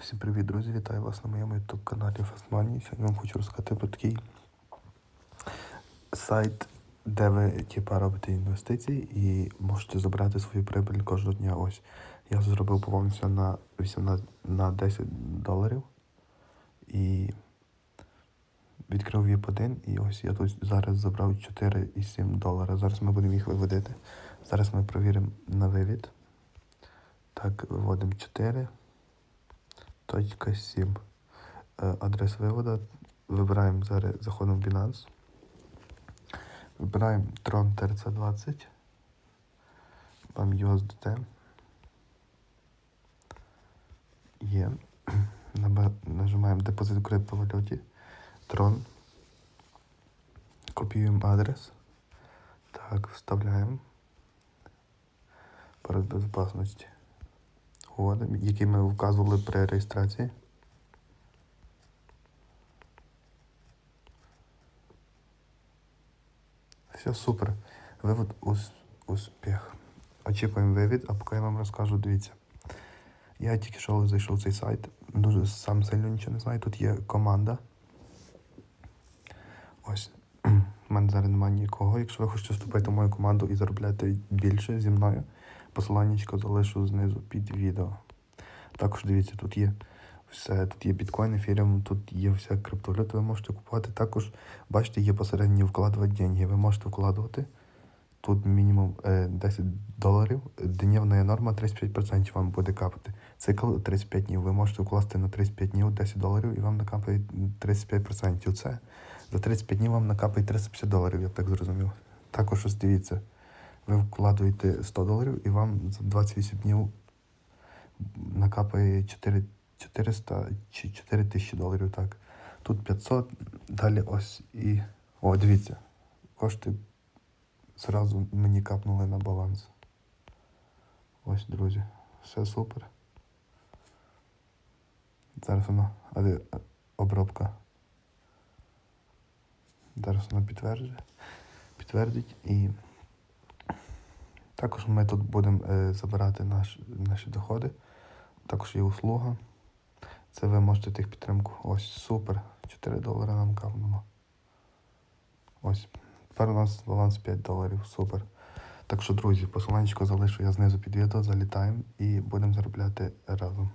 Всім привіт, друзі! Вітаю вас на моєму YouTube каналі Fastmoney. Сьогодні вам хочу розказати про такий сайт, де ви типа, робите інвестиції і можете забрати свою прибиль кожного дня. Ось я зробив повністю на 18, на 10 доларів і відкрив VIP1 і ось я тут зараз забрав 4,7 долара. Зараз ми будемо їх виводити. Зараз ми перевіримо на вивід. Так, виводимо 4. Точка 7. Е, Адрес виводу. Вибираємо зараз, заходимо в Binance. Вибираємо Tron TRC20. Вам USDT. Є. Нажимаємо депозит в криптовалюті. Tron. Копіюємо адрес. Так, вставляємо. Пароль безпечності вводимо, який ми вказували при реєстрації. Все супер. Вивод ус, успіх. Очікуємо вивід, а поки я вам розкажу, дивіться. Я тільки що зайшов цей сайт, дуже сам сильно нічого не знаю. Тут є команда. Ось. У мене зараз немає нікого. Якщо ви хочете вступити в мою команду і заробляти більше зі мною, посиланнячко залишу знизу під відео. Також дивіться, тут є все, тут є біткоін, ефіріум, тут є вся криптовалюта, ви можете купувати. Також, бачите, є посередині вкладувати деньги. Ви можете вкладувати. Тут мінімум е, 10 доларів. Днівна норма 35% вам буде капати. Цикл 35 днів. Ви можете вкласти на 35 днів 10 доларів і вам накапає 35%. Це за 35 днів вам накапає 350 доларів, я так зрозумів. Також ось дивіться, ви вкладуєте 100 доларів і вам за 28 днів накапає 4, 400 чи 4 тисячі доларів. Так. Тут 500, далі ось і. О, дивіться. Кошти зразу мені капнули на баланс. Ось, друзі. Все супер. Зараз воно але, обробка. Зараз воно підтверджує. Підтвердить і також ми тут будемо е, забирати наш, наші доходи. Також є услуга. Це ви можете тих підтримку. Ось супер. 4 долари нам кавнуло. Ось. Тепер у нас баланс 5 доларів. Супер. Так що, друзі, посиланчико залишу я знизу під відео, залітаємо і будемо заробляти разом.